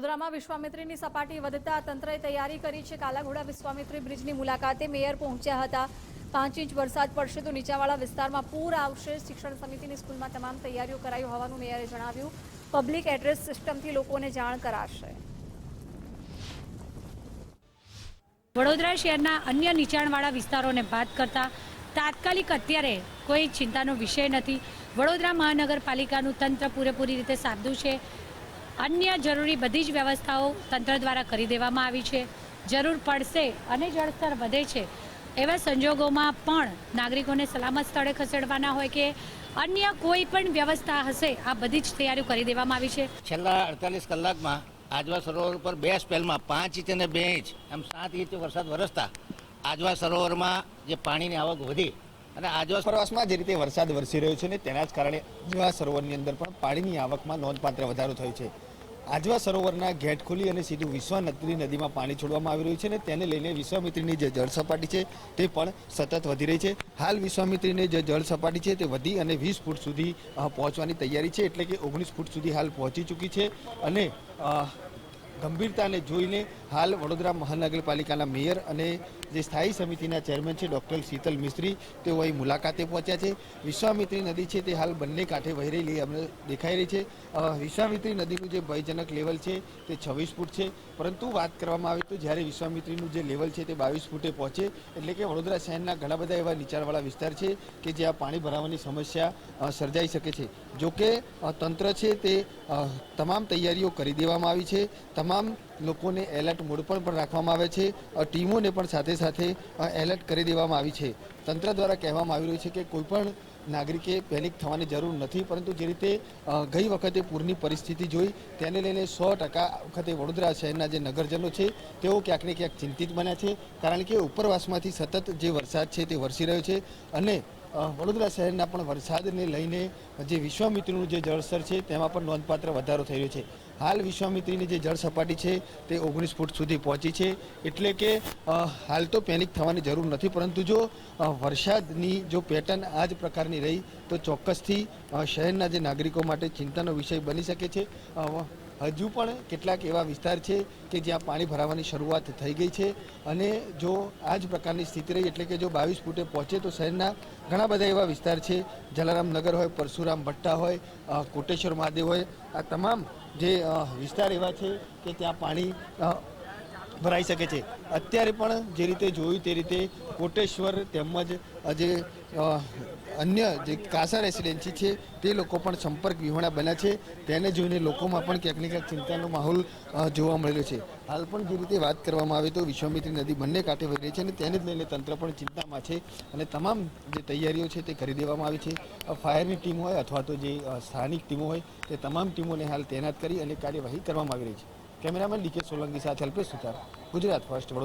વડોદરામાં વિશ્વામિત્રીની સપાટી વધતા તંત્રએ તૈયારી કરી છે. કાલાઘોડા વિશ્વામિત્રી બ્રિજની મુલાકાતે મેયર પહોંચ્યા હતા. પાંચ ઇંચ વરસાદ પડશે તો નીચાવાળા વિસ્તારમાં પૂર આવશે. શિક્ષણ સમિતિની સ્કૂલમાં તમામ તૈયારીઓ કરાઈ હોવાનું મેયરે જણાવ્યું. પબ્લિક એડ્રેસ સિસ્ટમથી લોકોને જાણ કરાશે. વડોદરા શહેરના અન્ય નીચાણવાળા વિસ્તારોને બાદ કરતા તાત્કાલિક અત્યારે કોઈ ચિંતાનો વિષય નથી. વડોદરા મહાનગરપાલિકાનું તંત્ર પૂરેપૂરી રીતે સાબદું છે. અન્ય જરૂરી બધી જ વ્યવસ્થાઓ તંત્ર દ્વારા કરી દેવામાં આવી છે. જરૂર પડશે અને જળસ્તર વધે છે એવા સંજોગોમાં પણ નાગરિકોને સલામત સ્થળે ખસેડવાના હોય કે અન્ય કોઈ પણ વ્યવસ્થા હશે આ બધી જ તૈયારીઓ કરી દેવામાં આવી છે. છેલ્લા અડતાલીસ કલાકમાં આજવા સરોવર પર બે સ્પેલમાં પાંચ ઇંચ અને બે ઇંચ એમ સાત ઇંચ વરસાદ વરસતા આજવા સરોવરમાં જે પાણીની આવક વધી અને આજવા ઉપરવાસમાં જે રીતે વરસાદ વરસી રહ્યો છે ને તેના જ કારણે આજવા સરોવરની અંદર પણ પાણીની આવકમાં નોંધપાત્ર વધારો થયો છે. આજવા સરોવરના ગેટ ખોલી અને સીધું વિશ્વામિત્રી નદીમાં પાણી છોડવામાં આવી રહ્યું છે અને તેને લઈને વિશ્વામિત્રીની જે જળ સપાટી છે તે પણ સતત વધી રહી છે. હાલ વિશ્વામિત્રીની જે જળ સપાટી છે તે વધી અને વીસ ફૂટ સુધી પહોંચવાની તૈયારી છે એટલે કે ઓગણીસ ફૂટ સુધી હાલ પહોંચી ચૂકી છે. અને ગંભીરતાને જોઈને હાલ વડોદરા મહાનગરપાલિકાના મેયર અને જે સ્થાયી સમિતિના ચેરમેન છે, ડૉક્ટર શીતલ મિસ્ત્રી, તેઓ અહીં મુલાકાતે પહોંચ્યા છે. વિશ્વામિત્રી નદી છે, તે હાલ બંને કાંઠે વહી રહેલી અમને દેખાઈ રહી છે. વિશ્વામિત્રી નદીનું જે ભયજનક લેવલ છે, તે છવ્વીસ ફૂટ છે. પરંતુ વાત કરવામાં આવે તો જ્યારે વિશ્વામિત્રીનું જે લેવલ છે, તે બાવીસ ફૂટે પહોંચે, એટલે કે વડોદરા શહેરના ઘણા બધા એવા નીચાણવાળા વિસ્તાર છે કે જ્યાં પાણી ભરાવાની સમસ્યા સર્જાઈ શકે છે. જોકે તંત્ર છે, તે તમામ તૈયારીઓ કરી દેવામાં આવી છે. તમામ લોકોને એલર્ટ મોડ પર પણ રાખવામાં આવે છે. ટીમોને પણ સાથે સાથે એલર્ટ કરી દેવામાં આવી છે. તંત્ર દ્વારા કહેવામાં આવી રહ્યું છે કે કોઈપણ નાગરિકે પેનિક થવાની જરૂર નથી, પરંતુ જે રીતે ગઈ વખતે પૂરની પરિસ્થિતિ જોઈ, તેને લઈને સો ટકા વખતે વડોદરા શહેરના જે નગરજનો છે, તેઓ ક્યાંક ને ક્યાંક ચિંતિત બન્યા છે. કારણ કે ઉપરવાસમાંથી સતત જે વરસાદ છે તે વરસી રહ્યો છે અને વડોદરા શહેરના પણ વરસાદને લઈને જે વિશ્વામિત્રીનું જે જળસ્તર છે, તેમાં પણ નોંધપાત્ર વધારો થઈ રહ્યો છે. હાલ વિશ્વામિત્રીની જે જળ સપાટી છે, તે ઓગણીસ ફૂટ સુધી પહોંચી છે. એટલે કે હાલ તો પેનિક થવાની જરૂર નથી, પરંતુ જો વરસાદની જો પેટર્ન આ જ પ્રકારની રહી, તો ચોક્કસથી શહેરના જે નાગરિકો માટે ચિંતાનો વિષય બની શકે છે. હજુ પણ કેટલાક એવા વિસ્તાર છે કે જ્યાં પાણી ભરાવાની શરૂઆત થઈ ગઈ છે અને જો આ જ પ્રકારની સ્થિતિ રહી, એટલે કે જો બાવીસ ફૂટે પહોંચે તો શહેરના ઘણા બધા એવા વિસ્તાર છે. જલારામ નગર હોય, પરશુરામ ભટ્ટા હોય કોટેશ્વર મહાદેવ હોય, આ તમામ જે વિસ્તાર એવા છે કે ત્યાં પાણી ભરાઈ શકે છે. અત્યારે પણ જે રીતે જોયું તે રીતે કોટેશ્વર તેમજ જે અન્ય જે કાસા રેસિડેન્સી છે, તે લોકો પણ સંપર્ક વિહોણા બન્યા છે. તેને જોઈને લોકોમાં પણ ક્યાંક ને ક્યાંક ચિંતાનો માહોલ જોવા મળેલો છે. હાલ પણ જે રીતે વાત કરવામાં આવે તો વિશ્વામિત્રી નદી બંને કાંઠે વહી રહી છે અને તેને જ લઈને તંત્ર પણ ચિંતામાં છે અને તમામ જે તૈયારીઓ છે તે કરી દેવામાં આવી છે. ફાયરની ટીમ હોય અથવા તો જે સ્થાનિક ટીમો હોય, તે તમામ ટીમોને હાલ તૈનાત કરી અને કાર્યવાહી કરવામાં આવી રહી છે. કેમેરામેન ડીકે સોલંકી સાથે અલ્પેશ સુતાર ગુજરાત ફર્સ્ટ વડોદરા.